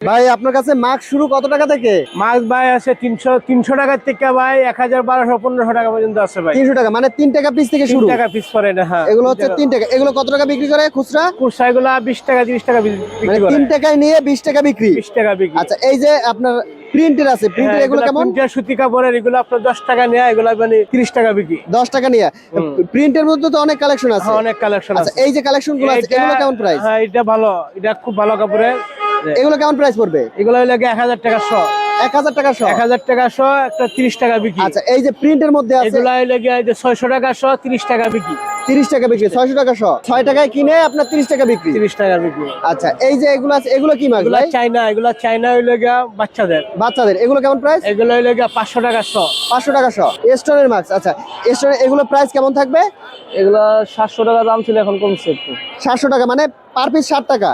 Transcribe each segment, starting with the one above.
ভাই আপনার কাছে মাস্ক শুরু কত টাকা থেকে? মাছ ভাই আছে তিনশো তিনশো টাকার থেকে ভাই এক হাজার বারোশো পনেরোশো টাকা পর্যন্ত আছে ভাই। তিনশো টাকা মানে তিন টাকা পিস থেকে শুরু? টাকা পিস করে না হ্যাঁ। এগুলো হচ্ছে তিন টাকা। এগুলো কত টাকা বিক্রি করে খুচরা? কুরসা এগুলা বিশ টাকা তিরিশ টাকা মানে বিক্রি করে। তিন টাকায় নিয়ে বিশ টাকা বিক্রি? বিশ টাকা বিক্রি। আচ্ছা এই যে আপনার প্রিন্টের আছে প্রিন্টের হ্যাঁ, এগুলো কেমন? সুতি কাপড়ের এগুলো আপনার দশ টাকা নেয় এগুলো মানে তিরিশ টাকা বিক্রি। দশ টাকা নিয়ে। প্রিন্টের মধ্যে তো অনেক কালেকশন আছে। হ্যাঁ, অনেক কালেকশন আচ্ছা আছে। এই যে কালেকশনগুলো আছে এগুলো কেমন প্রাইস হ্যাঁ এটা ভালো এটা খুব ভালো কাপড়ের। এগুলো কেমন প্রাইস পড়বে? এগুলো হলো এক হাজার টাকা শ। এক হাজার টাকা সহ এক হাজার টাকা শ একটা তিরিশ টাকা বিক্রি। আচ্ছা এই যে প্রিন্টের মধ্যে আছে এগুলো হইলে গিয়ে ছয়শো টাকা শ তিরিশ টাকা বিক্রি। তিরিশ টাকা বিক্রি ছয়শো টাকা সহ ছয় টাকায় কিনে আপনার তিরিশ টাকা বিক্রি। তিরিশ টাকা বিক্রি। আচ্ছা এই যে এগুলো আছে এগুলো কি মাছ চাইনা এগুলো চাইনা হইলে গিয়া বাচ্চাদের। বাচ্চাদের এগুলো কেমন প্রাইস এগুলো হইলে গিয়া পাঁচশো টাকা শ। পাঁচশো টাকা সহ স্টোনের মাছ আচ্ছা স্টোনের এগুলো প্রাইস কেমন থাকবে? এগুলো সাতশো টাকা দাম ছিল এখন কমছে একটু। সাতশো টাকা মানে পার পিস ষাট টাকা।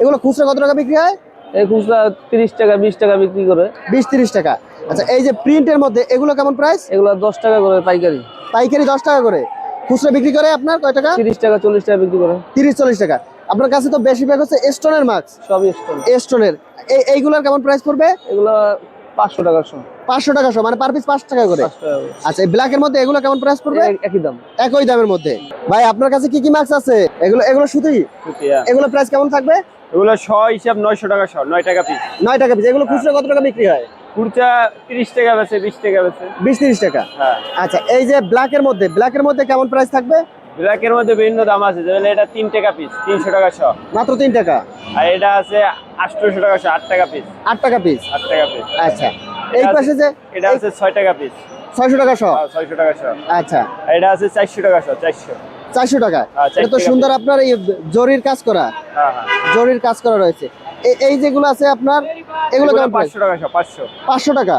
এগুলো খুচরা কত টাকা বিক্রি হয়? এই খুচরা তিরিশ টাকা বিশ টাকা বিক্রি করে। বিশ তিরিশ টাকা। আচ্ছা এই যে প্রিন্টের মধ্যে এগুলো কেমন প্রাইস এগুলো দশ টাকা করে পাইকারি। পাইকারি দশ টাকা করে। খুচরা বিক্রি করে আপনার কয় টাকা? তিরিশ টাকা চল্লিশ টাকা বিক্রি করে। তিরিশ চল্লিশ টাকা। আপনার কাছে তো বেশিরভাগ হচ্ছে স্টোনের মাস্ক সবই স্টোন স্টোনের এই এইগুলোর কেমন প্রাইস পড়বে? এগুলো পাঁচশো টাকার সব পাঁচশো টাকা সহ মানে পার পিস পাঁচ টাকা করে। আচ্ছা এই ব্ল্যাকের মধ্যে এগুলো কেমন প্রাইস পড়বে? একই দাম। একই দামের মধ্যে। ভাই আপনার কাছে কি কি মাস্ক আছে? এগুলো এগুলো সুতি? এগুলো প্রাইস কেমন থাকবে? এগুলো শ হিসাব নয়শো টাকা শ নয় টাকা পিস নয় টাকা পিস এগুলো খুচরা কত টাকা বিক্রি হয়? কুর্তা তিরিশ টাকা বেছে বিশ টাকা বেছে বিশ তিরিশ টাকা? হ্যাঁ। আচ্ছা এই যে ব্ল্যাকের মধ্যে ব্ল্যাকের মধ্যে কেমন প্রাইস থাকবে? ব্ল্যাকের মধ্যে বিভিন্ন দাম আছে যেমন এটা তিন টাকা পিস তিনশো টাকা শ। মাত্র তিন টাকা? আর এটা আছে আটশোশো টাকা শ আট টাকা পিস আট টাকা পিস আট টাকা পিস আচ্ছা। এই পাশে যে এটা আছে ছয় টাকা পিস ছয়শো টাকা সহ ছয়শো টাকা শ। আচ্ছা। এটা আছে চারশো টাকা শ চারশো। চারশো টাকা? হ্যাঁ, এটা তো সুন্দর আপনার এই জরির কাজ করা। হ্যাঁ হ্যাঁ। জরির কাজ করা রয়েছে। এই যেগুলো আছে আপনার এগুলো কেমন পাঁচশো টাকা পাঁচশো। পাঁচশো টাকা?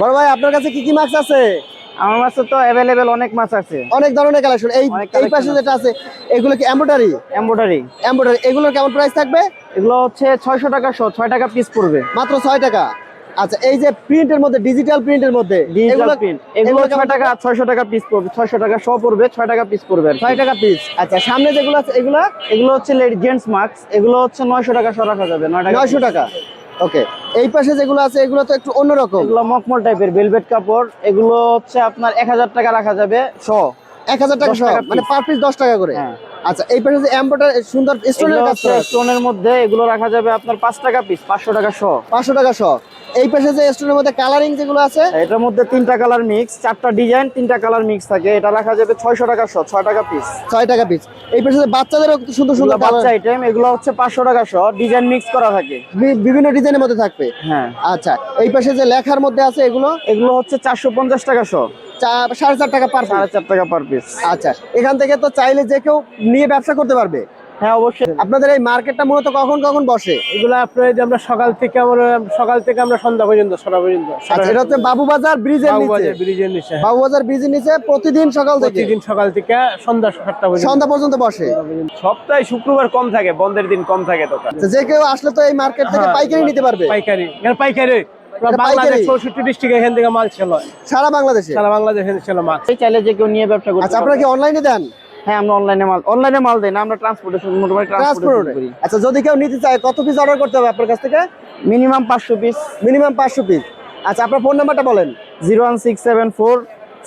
বড় ভাই আপনার কাছে কি কি মাছ আছে? আমার মাছ তো অ্যাভেলেবেল অনেক মাছ আছে। অনেক ধরনের কালেকশন এই এই পাশে যেটা আছে এগুলো কি এমব্রয়ডারি এমব্রয়ডারি এমব্রয়ডারি এগুলোর কেমন প্রাইস থাকবে? এগুলো হচ্ছে ছয়শো টাকা শো ছয় টাকা পিস পড়বে। মাত্র ছয় টাকা। আচ্ছা এই যে প্রিন্টের মধ্যে ডিজিটাল প্রিন্টের মধ্যে ডিজিটাল প্রিন্ট এগুলো এগুলো ছয় টাকা পিস পড়বে ছয়শো টাকা শো পড়বে ছয় টাকা পিস পড়বে আর টাকা পিস আচ্ছা সামনে যেগুলো আছে এগুলো? এগুলো হচ্ছে লেডি জেন্টস মাস্ক এগুলো হচ্ছে নয়শো টাকা শো রাখা যাবে টাকা ওকে এই পাশে যেগুলো আছে এগুলো তো একটু অন্যরকম। এগুলো মকমল টাইপের ভেলভেট কাপড় এগুলো হচ্ছে আপনার এক হাজার টাকা রাখা যাবে এক হাজার টাকা মানে পার পিস দশ টাকা করে। হ্যাঁ। আচ্ছা এই পাশে যে এমব্রয়ডারি সুন্দর স্টোনের কাজ স্টোনের মধ্যে এগুলো রাখা যাবে আপনার পাঁচ টাকা পিস পাঁচশো টাকা শো। পাঁচশো টাকা সহ এই পাশে যে স্টোনের মধ্যে কালারিং যেগুলো আছে? এটার মধ্যে তিনটা কালার মিক্স চারটা ডিজাইন তিনটা কালার মিক্স থাকে। এটা রাখা যাবে ছয়শো টাকা শো ছয় টাকা পিস ছয় টাকা পিস এই পাশে যে বাচ্চাদেরও সুন্দর সুন্দর বাচ্চা আইটেম এগুলো হচ্ছে পাঁচশো টাকা শো ডিজাইন মিক্স করা থাকে। বিভিন্ন ডিজাইনের মধ্যে থাকবে? হ্যাঁ। আচ্ছা এই পাশে যে লেখার মধ্যে আছে এগুলো? এগুলো হচ্ছে চারশো পঞ্চাশ টাকা শো। চা- সাড়ে চার টাকা পার সাড়ে চার টাকা পার পিস আচ্ছা এখান থেকে তো চাইলে যে কেউ নিয়ে ব্যবসা করতে পারবে? হ্যাঁ অবশ্যই। আপনাদের এই মার্কেটটা মূলত কখন কখন বসে? এগুলো আপনার যে আমরা সকাল থেকে আমরা সকাল থেকে আমরা সন্ধ্যা পর্যন্ত সন্ধ্যা পর্যন্ত আচ্ছা এটা হচ্ছে বাবুবাজার ব্রিজের নিচে। ব্রিজের নিচে হ্যাঁ। বাবুবাজার ব্রিজের নিচে প্রতিদিন সকাল থেকে? প্রতিদিন সকাল থেকে সন্ধ্যা সাতটা পর্যন্ত। সন্ধ্যা পর্যন্ত বসে? সপ্তাহে শুক্রবার কম থাকে বন্ধের দিন কম থাকে দোকান আচ্ছা, যে কেউ আসলে তো এই মার্কেট থেকে হ্যাঁ, পাইকারি নিতে পারবে। পাইকারি এখানে পাইকারি। সারা বাংলাদেশে? সারা বাংলাদেশে চাইলে যে কেউ নিয়ে ব্যবসা করতে আচ্ছা আপনারা কি অনলাইনে দেন? হ্যাঁ আমরা অনলাইনে মাল অনলাইনে মাল দেই না আমরা ট্রান্সপোর্টেশন মোটামুটি ট্রান্সপোর্ট করি। আচ্ছা যদি কেউ নিতে চায় কত পিস অর্ডার করতে হবে আপনার কাছ থেকে? মিনিমাম পাঁচশো পিস মিনিমাম পাঁচশো পিস আচ্ছা আপনার ফোন নাম্বারটা বলেন। Zero one six seven four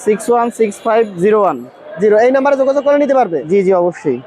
six one six five zero one zero এই নাম্বারে যোগাযোগ করে নিতে পারবে? জি জি অবশ্যই।